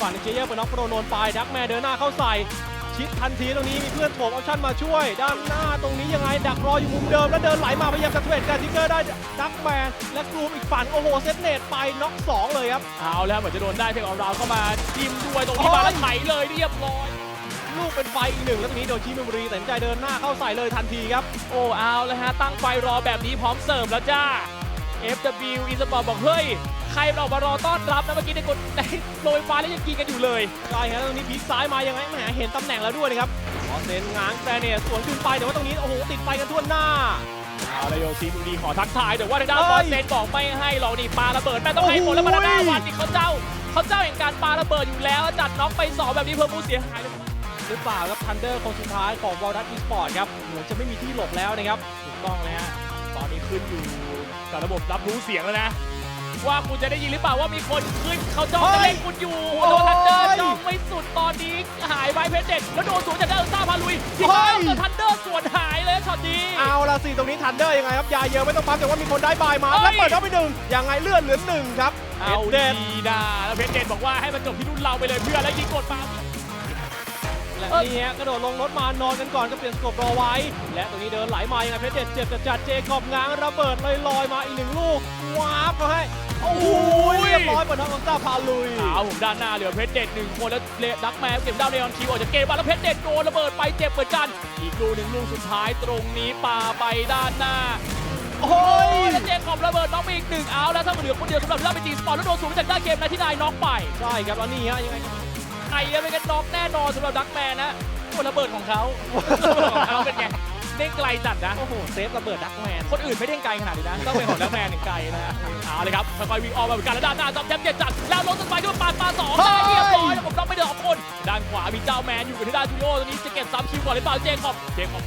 ฝั่งเจเยอร์เป็นน็อกโปรโนนไปดักแมนเดินหน้าเข้าใส่ ชิดทันทีตรงนี้มีเพื่อนโถมออปชั่นมาช่วย ด้านหน้าตรงนี้ยังไง ดักรออยู่มุมเดิมแล้วเดินไหลมาพยายามจะเทรดกันทิกเกอร์ได้ดักแมนและกรูมอีกฝั่งโอ้โหเซตเนตไปน็อกสองเลยครับเอาแล้วเหมือนจะโดนได้เทคออฟราวเข้ามาจิ้มด้วยตรงนี้มาแล้วไถเลยเรียบร้อยลูกเป็นไฟอีกหนึ่งแล้วตรงนี้โดนชิเมมโรีตัดสินใจเดินหน้าเข้าใส่เลยทันทีครับ โอ้เอาแล้วฮะตั้งไฟรอแบบนี้พร้อมเสิร์ฟแล้วจ้า FW e s p o r t บอกเฮ้ย ใครเรามารอต้อนรับนะเมื่อกี้ได้กดได้โรยฟ้าแล้วยังกินกันอยู่เลยใช่ครับตรงนี้พลิกซ้ายมายังไงแหมเห็นตำแหน่งแล้วด้วยนะครับออเซนง้างแกรเนตสวนขึ้นไปแต่ว่าตรงนี้โอ้โหติดไฟกันทั่วหน้าเอาเลยโยชิมุดีขอทักทายแต่ว่าทางด้านเฮ้บอยลเซนบอกไม่ให้หรอกนี่ปาระเบิดแม่ต้องให้หมดแล้วโอ้มาโหด้านวันนี่เขาเจ้าเขาเจ้าแห่งการปาระเบิดอยู่แล้วจัดน็อกไปสองแบบนี้เพิ่มผู้เสียหายเลยหรือเปล่าครับทันเดอร์คนสุดท้ายของวอลดัตอีสปอร์ตครับเหมือนจะไม่มีที่หลบแล้วนะครับถูกต้องเลยฮะตอนนี้ขึ้นอยู่ กับระบบรับรู้เสียงแล้วนะ ว่าคุณจะได้ยินหรือเปล่าว่ามีคนขึ้นเขาจ้องจะเล่นคุณอยู่โอ้โดยนทันเดอร์จ้องไม่สุดตอนนี้หายไปเพชรเด็ดแล้วโดนสวนจากเดอร์ซ่าพาลุยที่เฮ้เข้ายกับทันเดอร์สวนหายเลยช็อตนี้เอาละสิตรงนี้ทันเดอร์ยังไงครับยาเยอะไม่ต้องปั๊มแต่ว่ามีคนได้บายมาเฮ้ยแล้วเปิดเข้าไปหนึ่งยังไงเลื่อนเหลือหนึ่งครับเอาเด็ดดีนะแล้วเพชรเด็ดบอกว่าให้มันจบที่รุ่นเราไปเลยเพื่อนแล้วยิงกดมา และเอ้ยนี่ฮะกระโดดลงรถมานอนกันก่อนก็เปลี่ยนสกบรอไว้ และตรงนี้เดินไหลมายังไงเพชรเด็ดเจ็บจัดจัดเจคอบง้างระเบิดลอยลอยๆมาอีกหนึ่งลูกว้าบมาให้โอ้โหเรียบร้อยเปิดทางของซาพาลุยเอาผมด้านหน้าเหลือเพชรเด็ดหนึ่งคนแล้วเลดักแมนเก็บดาวเนออนคิวออกจากเกมมาแล้วเพชรเด็ดโดนระเบิดไปเจ็บเหมือนกัน อีกลูกหนึ่งลูกสุดท้ายตรงนี้ปาไปด้านหน้าโอ้โอ้ยยแล้วเจคอบระเบิดน็อกไปอีกหนึ่งเอาแล้วถ้าเหลือคนเดียวสำหรับเราไปจีสปอร์ตแล้วโดนสูงจากด้านเกมนะที่นายน็อกไปใช่ครับแล้วนี่ฮะยังไง ใครจะไม่กันน็อกแน่นอนสำหรับดักแมนนะโอ้ระเบิดของเขาของเขาเป็นไงเด้งไกลจัดนะ โอ้โห เซฟระเบิดดักแมน คนอื่นไม่เด้งไกลขนาดนี้นะ ต้องเป็นของดักแมนถึงไกลนะฮะเอาเลยครับค่อยๆวิ่งออกมาเหมือนกันแล้วด้านหน้าจอมแชมป์เจ็ดจัด แล้วลงสไปก็ปาดปาสองได้เรียบร้อยแล้วผมต้องไปเดือดคน ด้านขวามีเจ้าแมนอยู่กับที่ด้านจูโอตรงนี้จะเก็บซ้ำคิวก่อนหรือเปล่าเจคอบ เจคอบ